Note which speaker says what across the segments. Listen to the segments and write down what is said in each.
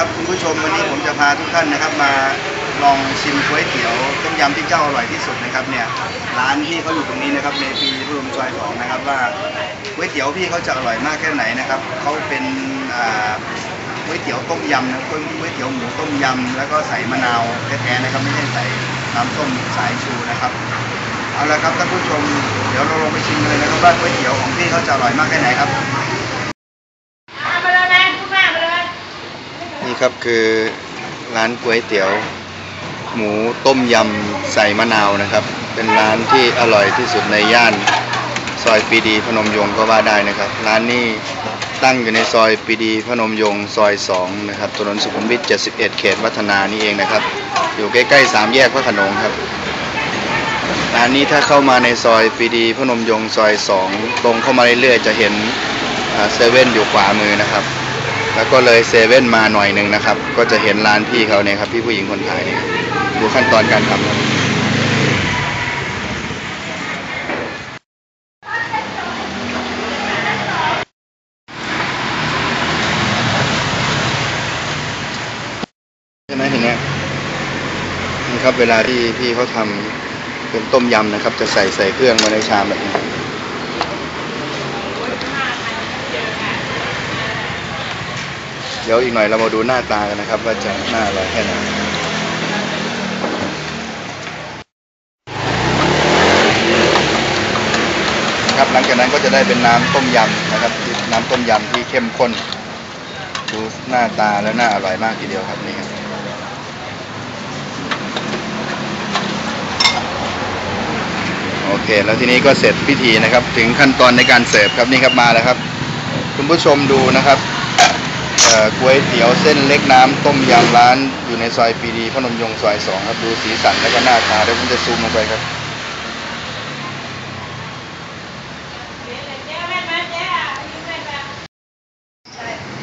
Speaker 1: ครับคุณผู้ชมวันนี้ผมจะพาทุกท่านนะครับมาลองชิมก๋วยเตี๋ยวต้มยำที่เจ้าอร่อยที่สุดนะครับเนี่ยร้านที่เขาอยู่ตรงนี้นะครับในปีพรมซอยสองนะครับว่าก๋วยเตี๋ยวพี่เขาจะอร่อยมากแค่ไหนนะครับเขาเป็นก๋วยเตี๋ยวต้มยำนะก๋วยเตี๋ยวหมูต้มยำแล้วก็ใส่มะนาวแท้ๆนะครับไม่ใช่ใส่น้ำส้มสายชูนะครับเอาละครับท่านผู้ชมเดี๋ยวเราลงไปชิมเลยนะครับว่าก๋วยเตี๋ยวของพี่เขาจะอร่อยมากแค่ไหนครับ
Speaker 2: มาเลยแม่ทุกแม่มาเลย
Speaker 1: นี่ ครับคือร้านก๋วยเตี๋ยว หมูต้มยำใส่มะนาวนะครับ เป็นร้านที่อร่อยที่สุดในย่านซอยปีดีพนมยงค์ก็ว่าได้นะครับ ร้านนี้ตั้งอยู่ในซอยปีดีพนมยงค์ซอย2นะครับถนนสุขุมวิท 71 เขตวัฒนานี่เองนะครับ อยู่ใกล้ๆสามแยกพระขนงครับร้านนี้ถ้าเข้ามาในซอยปีดีพนมยงค์ซอย2ตรงเข้ามาเรื่อยๆจะเห็นเซเว่นอยู่ขวามือนะครับ แล้วก็เลยเซเว่นมาหน่อยหนึ่งนะครับ ก็จะเห็นร้านพี่เขาเนี่ยครับพี่ผู้หญิงคนขายเนี่ยดูขั้นตอนการทำครับใช่ไหมทีเนี้ยนี่ครับเวลาที่พี่เขาทำเป็นต้มยำนะครับ จะใส่ใส่เครื่องมาในชามแบบนี้ ดี๋ยวอีกหน่อยเรามาดูหน้าตากันนะครับว่าจะหน้าอร่อยแค่ไหนครับหลังจากนั้นก็จะได้เป็นน้ำต้มยำนะครับ น้ำต้มยำที่เข้มข้นดูหน้าตาแล้วน่าอร่อยมากทีเดียวครับนี่ครับโอเค แล้วทีนี้ก็เสร็จพิธีนะครับ ถึงขั้นตอนในการเสิร์ฟครับนี่ครับมาแล้วครับ คุณผู้ชมดูนะครับ ก๋วยเตี๋ยวเส้นเล็กน้ำต้มยำร้านอยู่ในซอยปรีดีพนมยงค์ซอยสองครับดูสีสันแล้วก็หน้าตาเดี๋ยวผมจะซูมลงไปครับ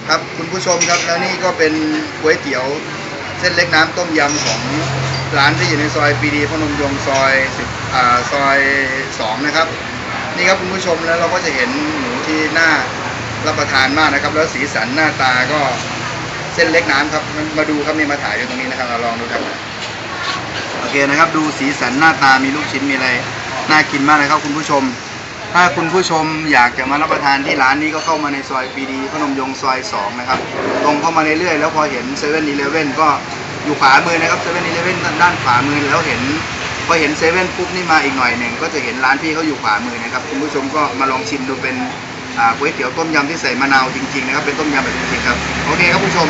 Speaker 1: ครับคุณผู้ชมครับแล้วนี่ก็เป็นก๋วยเตี๋ยวเส้นเล็กน้ำต้มยำของร้านที่อยู่ในซอยปรีดีพนมยงค์ซอยสิบอ่าซอยสองนะครับ นี่ครับคุณผู้ชมแล้วเราก็จะเห็นหมูที่หน่า รับประทานมากนะครับ แล้วสีสันหน้าตาก็เส้นเล็กน้ำครับ มาดูครับนี่มาถ่ายอยู่ตรงนี้นะครับเราลองดูครับโอเคนะครับ ดูสีสันหน้าตามีลูกชิ้นมีอะไรน่ากินมากนะครับคุณผู้ชม ถ้าคุณผู้ชมอยากจะมารับประทานที่ร้านนี้ก็เข้ามาในซอยปีดีพนมยงซอย2นะครับตรงเข้ามาเรื่อยๆแล้วพอเห็นเซเว่นอีเลฟเว่นก็อยู่ขวามือนะครับเซเว่นอีเลฟเว่นด้านขวามือแล้วเห็นพอเห็นเซเว่นปุ๊บนี่มาอีกหน่อยหนึ่งก็จะเห็นร้านพี่เขาอยู่ขวามือนะครับคุณผู้ชมก็มาลองชิมดูเป็น ก๋วยเตี๋ยวต้มยำที่ใส่มะนาวจริงๆนะครับเป็นต้มยำแบบจริงๆครับโอเคครับผู้ชม